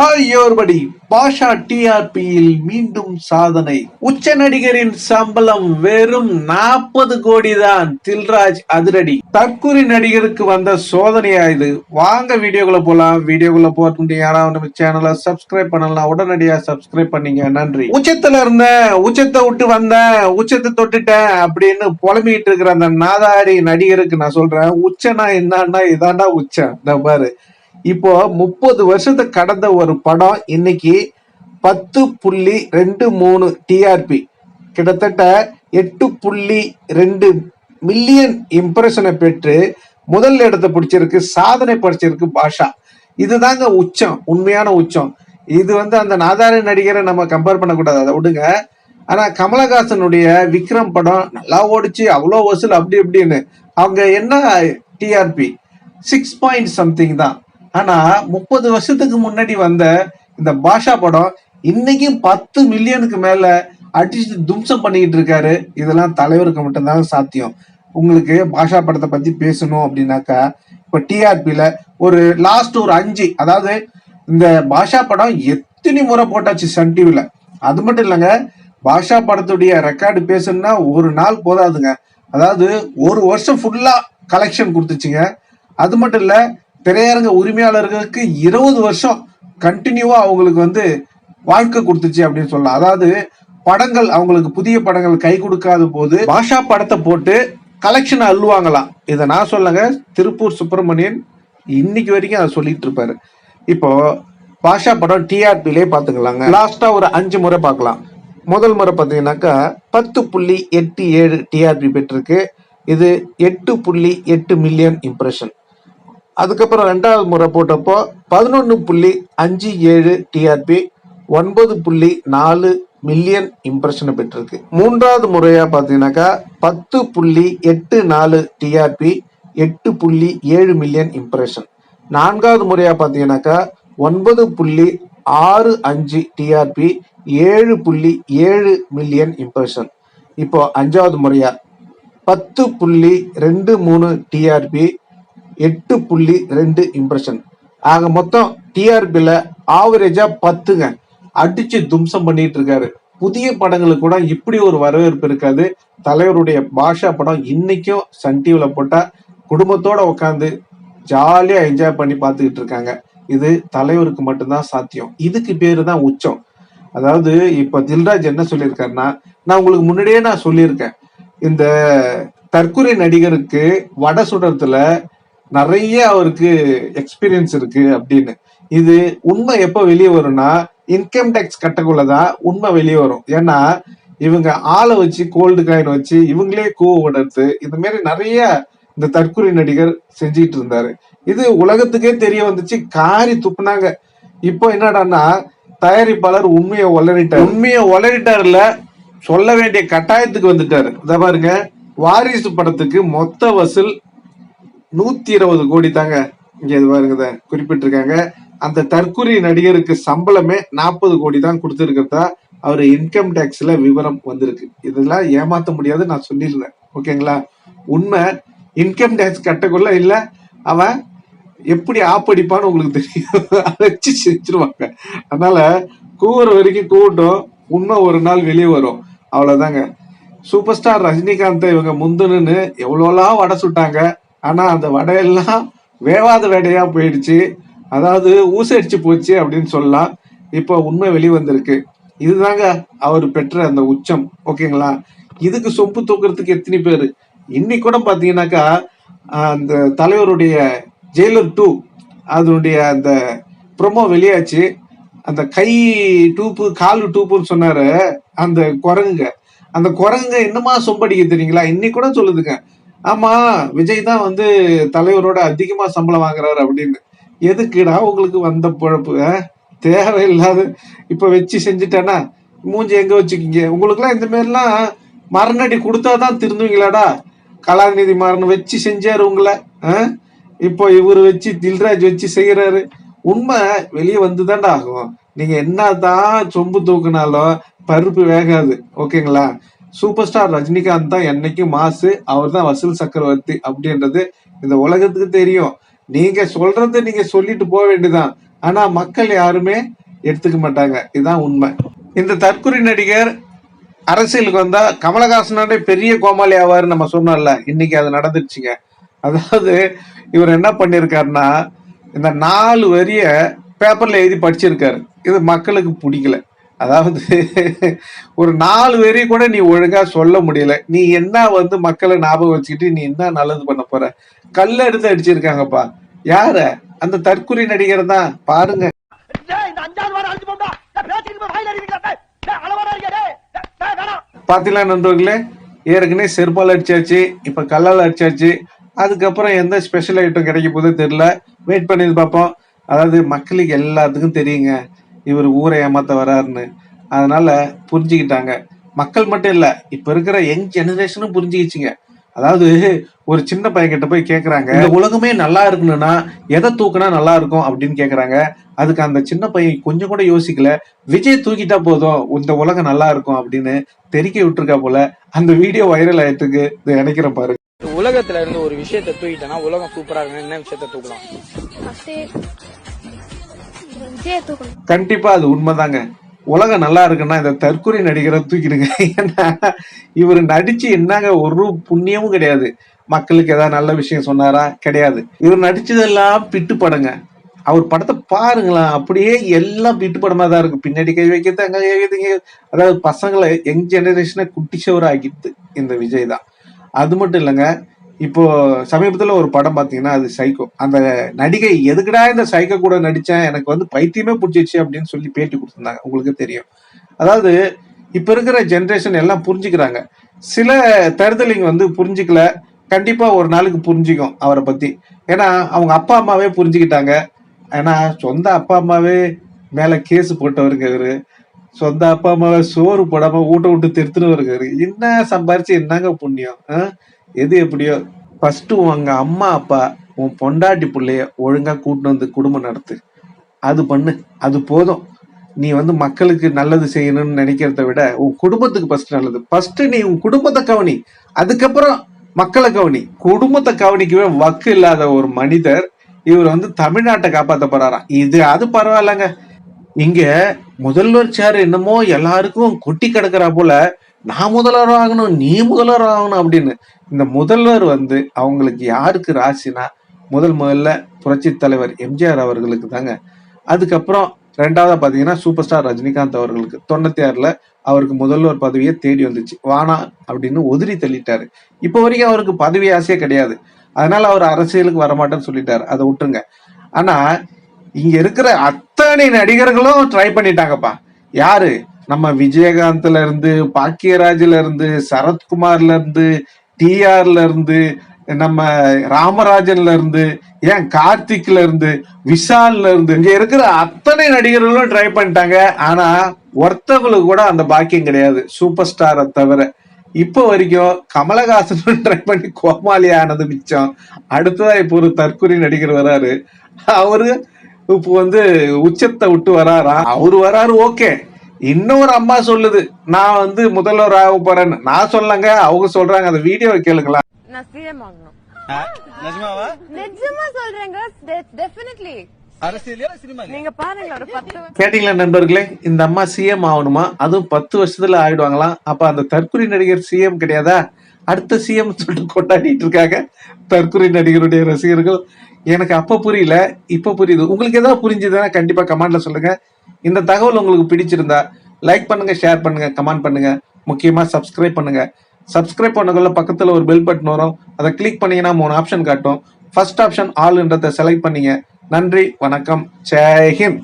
படி பாஷா டிஆர்பியில் மீண்டும் சாதனை. உச்ச நடிகரின் சம்பளம் வெறும் நாற்பது கோடி தான் தில்ராஜ் அதிரடி. தற்கூரி நடிகருக்கு வந்த சோதனையா இது வாங்க வீடியோக்குள்ள போலாம். வீடியோக்குள்ள போட்டு யாராவது நம்ம சேனலை சப்ஸ்கிரைப் பண்ணலாம் உடனடியா சப்ஸ்கிரைப் பண்ணீங்க. நன்றி. உச்சத்துல இருந்தேன் உச்சத்தை விட்டு வந்தேன் உச்சத்தை தொட்டுட்டேன் அப்படின்னு புலம்பிட்டு இருக்கிற அந்த நாதாரி நடிகருக்கு நான் சொல்றேன். உச்சனா என்னன்னா இதாண்டா உச்சம். இந்த பாரு. இப்போ முப்பது வருஷத்தை கடந்த ஒரு படம் இன்னைக்கு பத்து புள்ளி ரெண்டு மூணு டிஆர்பி கிட்டத்தட்ட எட்டு புள்ளி ரெண்டு மில்லியன் இம்ப்ரெஷனை பெற்று முதல் இடத்தை பிடிச்சிருக்கு சாதனை படிச்சிருக்கு பாஷா. இதுதாங்க உச்சம் உண்மையான உச்சம். இது வந்து அந்த நாதாரி நடிகரை நம்ம கம்பேர் பண்ணக்கூடாது அதை விடுங்க. ஆனா கமலஹாசனுடைய விக்ரம் படம் நல்லா ஓடிச்சு அவ்வளோ வசூல் அப்படி இப்படின்னு. அவங்க என்ன டிஆர்பி சிக்ஸ் பாயிண்ட் சம்திங் தான். ஆனா முப்பது வருஷத்துக்கு முன்னாடி வந்த இந்த பாஷா படம் இன்னைக்கும் பத்து மில்லியனுக்கு மேல அடிச்சு தும்சம் பண்ணிக்கிட்டு இருக்காரு. இதெல்லாம் தலைவருக்கு மட்டும்தான் சாத்தியம். உங்களுக்கு பாஷா படத்தை பத்தி பேசணும் அப்படின்னாக்கா இப்ப டிஆர்பியில ஒரு லாஸ்ட் ஒரு அஞ்சு அதாவது இந்த பாஷா படம் எத்தனை முறை போட்டாச்சு சன் டிவில அது மட்டும் இல்லைங்க பாஷா படத்துடைய ரெக்கார்டு பேசணும்னா ஒரு நாள் போதாதுங்க. அதாவது ஒரு வருஷம் ஃபுல்லா கலெக்ஷன் கொடுத்துச்சுங்க. அது மட்டும் இல்லை திரையரங்க உரிமையாளர்களுக்கு இருபது வருஷம் கண்டினியூவா அவங்களுக்கு வந்து வாழ்க்கை கொடுத்துச்சு அப்படின்னு சொல்லலாம். அதாவது படங்கள் அவங்களுக்கு புதிய படங்கள் கை கொடுக்காத போது பாஷா படத்தை போட்டு கலெக்ஷன் அள்ளுவாங்களாம். இதை நான் சொல்லுங்க திருப்பூர் சுப்பிரமணியன் இன்னைக்கு வரைக்கும் அதை சொல்லிட்டு இருப்பாரு. இப்போ பாஷா படம் டிஆர்பிலே பாத்துக்கலாங்க லாஸ்டா ஒரு அஞ்சு முறை பார்க்கலாம். முதல் முறை பார்த்தீங்கன்னாக்கா பத்து புள்ளி எட்டு ஏழு டிஆர்பி பெற்றிருக்கு. இது எட்டு புள்ளி எட்டு மில்லியன் இம்ப்ரெஷன் அதுக்கப்புறம் ரெண்டாவது முறை போட்டப்போ பதினொன்று புள்ளி அஞ்சு ஏழு டிஆர்பி ஒன்பது புள்ளி நாலு மில்லியன் இம்ப்ரெஷனை பெற்றிருக்கு. மூன்றாவது முறையாக பார்த்தீங்கன்னாக்கா பத்து புள்ளி எட்டு நாலு டிஆர்பி எட்டு புள்ளி ஏழு மில்லியன் இம்ப்ரெஷன் நான்காவது முறையாக பார்த்தீங்கன்னாக்கா ஒன்பது புள்ளி ஆறு அஞ்சு டிஆர்பி ஏழு புள்ளி ஏழு மில்லியன் இம்ப்ரெஷன் இப்போ அஞ்சாவது முறையா பத்து புள்ளி ரெண்டு மூணு டிஆர்பி எட்டு புள்ளி ரெண்டு இம்ப்ரெஷன் ஆக மொத்தம் டிஆர்பியில் ஆவரேஜா பத்துங்க. அடிச்சு தும்சம் பண்ணிட்டு இருக்காரு புதிய படங்களுக்கு கூட இப்படி ஒரு வரவேற்பு இருக்காது. தலைவருடைய பாஷா படம் இன்னைக்கும் சன் டிவில போட்டா குடும்பத்தோட உட்காந்து ஜாலியா என்ஜாய் பண்ணி பார்த்துக்கிட்டு இருக்காங்க இது தலைவருக்கு மட்டும்தான் சாத்தியம். இதுக்கு பேரு தான் உச்சம். அதாவது இப்ப தில்ராஜ் என்ன சொல்லியிருக்காருன்னா நான் உங்களுக்கு முன்னாடியே நான் சொல்லியிருக்கேன். இந்த தற்கொலை நடிகருக்கு வட சுடத்துல நிறைய அவருக்கு எக்ஸ்பீரியன்ஸ் இருக்கு அப்படின்னு. இது உண்மை எப்ப வெளியே வரும்னா இன்கம் டேக்ஸ் கட்டக்குள்ளதான் உண்மை வெளியே வரும். ஏன்னா இவங்க ஆளை வச்சு கோல்டு காயின் வச்சு இவங்களே கூவ விடுறது இந்த மாதிரி நிறைய இந்த தற்கொலை நடிகர் செஞ்சுக்கிட்டு இருந்தாரு. இது உலகத்துக்கே தெரிய வந்துச்சு காரி துப்புனாங்க. இப்போ என்னடான்னா தயாரிப்பாளர் உண்மையை ஒலரிட்டார் உண்மையை ஒலரிட்டார்ல சொல்ல வேண்டிய கட்டாயத்துக்கு வந்துட்டாரு. இத பாருங்க வாரிசு படத்துக்கு மொத்த வசூல் நூத்தி இருபது கோடி தாங்க இங்க இது பாருங்க குறிப்பிட்டிருக்காங்க. அந்த தற்கொலை நடிகருக்கு சம்பளமே நாற்பது கோடி தான் கொடுத்துருக்கிறதா அவர் இன்கம் டேக்ஸ்ல விவரம் வந்திருக்கு. இதெல்லாம் ஏமாத்த முடியாது நான் சொல்லியிருந்தேன். ஓகேங்களா? உண்மை இன்கம் டேக்ஸ் கட்டக்குள்ள இல்ல அவன் எப்படி ஆப்படிப்பான்னு உங்களுக்கு தெரியும். அதை வச்சு செஞ்சிருவாங்க. அதனால கூவுற வரைக்கும் கூட்டம் உண்மை ஒரு நாள் வெளியே வரும். அவ்வளவுதாங்க. சூப்பர் ஸ்டார் ரஜினிகாந்த் இவங்க முந்தணுன்னு எவ்வளோலாம் வடை சுட்டாங்க. ஆனால் அந்த வடையெல்லாம் வேவாத வடையாக போயிடுச்சு. அதாவது ஊசடிச்சு போச்சு அப்படின்னு சொல்லலாம். இப்போ உண்மை வெளிவந்திருக்கு. இதுதாங்க அவர் பெற்ற அந்த உச்சம். ஓகேங்களா? இதுக்கு சொம்பு தூக்குறதுக்கு எத்தனை பேர்? இன்னைக்கு கூட பார்த்தீங்கன்னாக்கா அந்த தலைவருடைய ஜெயிலர் டூ அதனுடைய அந்த ப்ரொமோ வெளியாச்சு. அந்த கை டூப்பு கால் டூப்புன்னு சொன்னாரு அந்த குரங்குங்க. அந்த குரங்குங்க என்னமா சொம்படிக்க தெரியுங்களா? இன்னைக்கு கூட சொல்லுதுங்க. ஆமா விஜய் தான் வந்து தலைவரோட அதிகமா சம்பளம் வாங்குறாரு அப்படின்னு. எதுக்குடா உங்களுக்கு வந்த பொழப்பு தேவையில்லாத இப்ப வச்சு செஞ்சுட்டேன்னா மூஞ்சி எங்க வச்சுக்கிங்க? உங்களுக்குலாம் இந்த மாதிரிலாம் மரணடி கொடுத்தாதான் திருந்துவீங்களாடா? கலாநிதி மாறன் வச்சு செஞ்சாரு உங்களை ஆ? இப்போ இவர் வச்சு தில்ராஜ் வச்சு செய்யறாரு உண்மை வெளியே வந்துதான்டா ஆகும். நீங்க என்னதான் சொம்பு தூக்குனாலும் பருப்பு வேகாது ஓகேங்களா? சூப்பர் ஸ்டார் ரஜினிகாந்த் தான் என்னைக்கும் மாசு அவர் தான் வசூல் சக்கரவர்த்தி அப்படின்றது இந்த உலகத்துக்கு தெரியும். நீங்க சொல்றது நீங்க சொல்லிட்டு போக வேண்டியதுதான். ஆனா மக்கள் யாருமே எடுத்துக்க மாட்டாங்க. இதுதான் உண்மை. இந்த தற்கொலை நடிகர் அரசியலுக்கு வந்தா கமலஹாசனோட பெரிய கோமாளி ஆவாரு நம்ம சொன்னோம்ல இன்னைக்கு அது நடந்துருச்சுங்க. அதாவது இவர் என்ன பண்ணியிருக்காருன்னா இந்த நாலு வரிய பேப்பர்ல எழுதி படிச்சிருக்காரு. இது மக்களுக்கு பிடிக்கல. அதாவது ஒரு நாலு வரி கூட நீ ஒழுங்கா சொல்ல முடியல. நீ என்ன வந்து மக்களை ஞாபகம் வச்சுக்கிட்டு நீ என்ன நல்லது பண்ண போற? கல்ல எடுத்து அடிச்சிருக்காங்கப்பா. யார? அந்த தற்குறி நடிகர் தான். பாருங்க. பாத்தீங்களா நண்பர்களே? ஏற்கனவே செருப்பால் அடிச்சாச்சு இப்ப கல்லால் அடிச்சாச்சு. அதுக்கப்புறம் எந்த ஸ்பெஷல் ஐட்டம் கிடைக்க போதோ தெரியல. வெயிட் பண்ணி பார்ப்போம். அதாவது மக்களுக்கு எல்லாத்துக்கும் தெரியுங்க. இவர் ஊரை ஏமாத்த வராருன்னு. அதனால புரிஞ்சுக்கிட்டாங்க. மக்கள் மட்டும் இல்ல இப்ப இருக்கிற யங் ஜெனரேஷனும் புரிஞ்சுக்கிச்சுங்க. அதாவது ஒரு சின்ன பையன் கிட்ட போய் கேக்குறாங்க இந்த உலகமே நல்லா இருக்கணும்னா எதை தூக்குனா நல்லா இருக்கும்? அப்படின்னு கேக்குறாங்க. அதுக்கு அந்த சின்ன பையன் கொஞ்சம் கூட யோசிக்கல. விஜய் தூக்கிட்டா போதும் இந்த உலகம் நல்லா இருக்கும் அப்படின்னு தெரிக்க விட்டுருக்கா போல. அந்த வீடியோ வைரல் ஆயிட்டு இருக்கு இதை நினைக்கிறேன் பாரு உலகத்துல இருந்து ஒரு விஷயத்தை தூக்கிட்டேன்னா உலகம் சூப்பரா இருக்கு என்ன விஷயத்த தூக்கலாம்? கண்டிப்பா அது உண்மைதாங்க. உலகம் நல்லா இருக்குன்னா இந்த தற்கொலை நடிகரை தூக்கிடுங்க. ஏன்னா இவர் நடிச்சு என்னங்க ஒரு புண்ணியமும் கிடையாது. மக்களுக்கு ஏதாவது நல்ல விஷயம் சொன்னாரா? கிடையாது. இவர் நடிச்சதெல்லாம் பிட்டு படங்க. அவர் படத்தை பாருங்களேன். அப்படியே எல்லாம் பிட்டு படமா தான் இருக்கு பின்னாடி கை வைக்கிறது அங்க கை வைக்கிறது, அதாவது பசங்களை யங் ஜெனரேஷனை குட்டிச்சவர் ஆக்கிட்டு இந்த விஜய் தான். அது மட்டும் இல்லைங்க. இப்போ சமீபத்துல ஒரு படம் பாத்தீங்கன்னா அது சைக்கோ அந்த நடிகை எதுக்குடா இந்த சைக்கோ கூட நடிச்சேன்? எனக்கு வந்து பைத்தியமே பிடிச்சிச்சு அப்படின்னு சொல்லி பேட்டி கொடுத்துருந்தாங்க. உங்களுக்கு தெரியும். அதாவது இப்ப இருக்கிற ஜென்ரேஷன் எல்லாம் புரிஞ்சுக்கிறாங்க. சில தருதலிங்க வந்து புரிஞ்சுக்கல. கண்டிப்பா ஒரு நாளுக்கு புரிஞ்சுக்கும் அவரை பத்தி. ஏன்னா அவங்க அப்பா அம்மாவே புரிஞ்சுக்கிட்டாங்க. ஏன்னா சொந்த அப்பா அம்மாவே மேல கேஸ் போட்டவருங்க இவரு. சொந்த அப்பா அம்மாவை சோறு போடாம ஊட்ட விட்டு திருத்துன்னு இருக்காரு என்ன சம்பாரிச்சு என்னங்க புண்ணியம்? ஆ? எது எப்படியோ ஃபர்ஸ்ட் உங்க அம்மா அப்பா உன் பொண்டாட்டி பிள்ளைய ஒழுங்கா கூட்டின்னு வந்து குடும்பம் நடத்து. அது பண்ணு அது போதும். நீ வந்து மக்களுக்கு நல்லது செய்யணும்னு நினைக்கிறத விட உன் குடும்பத்துக்கு ஃபர்ஸ்ட் நல்லது. ஃபர்ஸ்ட் நீ உன் குடும்பத்தை கவனி. அதுக்கப்புறம் மக்களை கவனி. குடும்பத்தை கவனிக்கவே வக்கு இல்லாத ஒரு மனிதர் இவர் வந்து தமிழ்நாட்டை காப்பாத்த போறாராம். இது அது பரவாயில்லங்க. இங்க முதல்வர் சார் என்னமோ எல்லாருக்கும் கொட்டி கிடக்குறா போல நான் முதல்வர் ஆகணும் நீ முதல்வர் ஆகணும் அப்படின்னு. இந்த முதல்வர் வந்து அவங்களுக்கு யாருக்கு ராசினா முதல் முதல்ல புரட்சி தலைவர் எம்ஜிஆர் அவர்களுக்கு தாங்க. அதுக்கப்புறம் ரெண்டாவது பார்த்தீங்கன்னா சூப்பர் ஸ்டார் ரஜினிகாந்த் அவர்களுக்கு. தொண்ணூத்தி ஆறுல அவருக்கு முதல்வர் பதவியை தேடி வந்துச்சு. வானா அப்படின்னு உதிரி தள்ளிட்டாரு. இப்போ வரைக்கும் அவருக்கு பதவி ஆசையே கிடையாது. அதனால அவர் அரசியலுக்கு வரமாட்டேன்னு சொல்லிட்டாரு. அதை விட்டுருங்க. ஆனா இங்க இருக்கிற அத்தனை நடிகர்களும் ட்ரை பண்ணிட்டாங்கப்பா. யாரு? நம்ம விஜயகாந்த்ல இருந்து பாக்கியராஜ்ல இருந்து சரத்குமார்ல இருந்து டிஆர்ல இருந்து நம்ம ராமராஜன்ல இருந்து ஏன் கார்த்திக்ல இருந்து விஷால்ல இருந்து இங்க இருக்கிற அத்தனை நடிகர்களும் ட்ரை பண்ணிட்டாங்க. ஆனா ஒருத்தவங்களுக்கு கூட அந்த பாக்கியம் கிடையாது. சூப்பர் ஸ்டாரை தவிர. இப்போ வரைக்கும் கமலஹாசன் ட்ரை பண்ணி கோமாளி ஆனது மிச்சம். அடுத்ததா இப்போ ஒரு தற்கொலை நடிகர் வராரு. அவரு இப்போ வந்து உச்சத்தை விட்டு வராரா அவரு வராரு ஓகே இன்னொரு அம்மா சொல்லுது நான் வந்து முதல்வர் ஆக போறேன்னு. நான் சொல்லங்க அவங்க சொல்றாங்க. அந்த வீடியோ கேளுங்களா நான் சிஎம் ஆகணும். நிஜமாவா? நிஜமா சொல்றேங்க. டெஃபினெட்லி அரசியலையா சினிமா? நீங்க பாருங்க ஒரு பத்து வருஷம் கேட்டீங்களா நண்பர்களே? இந்த அம்மா சிஎம் ஆகணுமா? அதுவும் பத்து வருஷத்துல ஆயிடுவாங்களாம் அப்ப அந்த தற்கொலை நடிகர் சிஎம் கிடையாதா? அடுத்த சிஎம் சொல்லிட்டு கொண்டாடிட்டு இருக்காங்க தற்கொலை நடிகருடைய ரசிகர்கள். எனக்கு அப்போ புரியல இப்போ புரியுது. உங்களுக்கு ஏதாவது புரிஞ்சுதுன்னா கண்டிப்பாக கமெண்ட்ல சொல்லுங்கள் இந்த தகவல் உங்களுக்கு பிடிச்சிருந்தா லைக் பண்ணுங்கள் ஷேர் பண்ணுங்கள் கமெண்ட் பண்ணுங்கள் முக்கியமாக சப்ஸ்கிரைப் பண்ணுங்கள் சப்ஸ்கிரைப் பண்ணக்குள்ள பக்கத்தில் ஒரு பெல் பட்டன் வரும். அதை கிளிக் பண்ணீங்கன்னா மூணு ஆப்ஷன் காட்டும். ஃபர்ஸ்ட் ஆப்ஷன் ஆல்ன்றதை செலக்ட் பண்ணீங்க. நன்றி வணக்கம். ஜெய்ஹிந்த்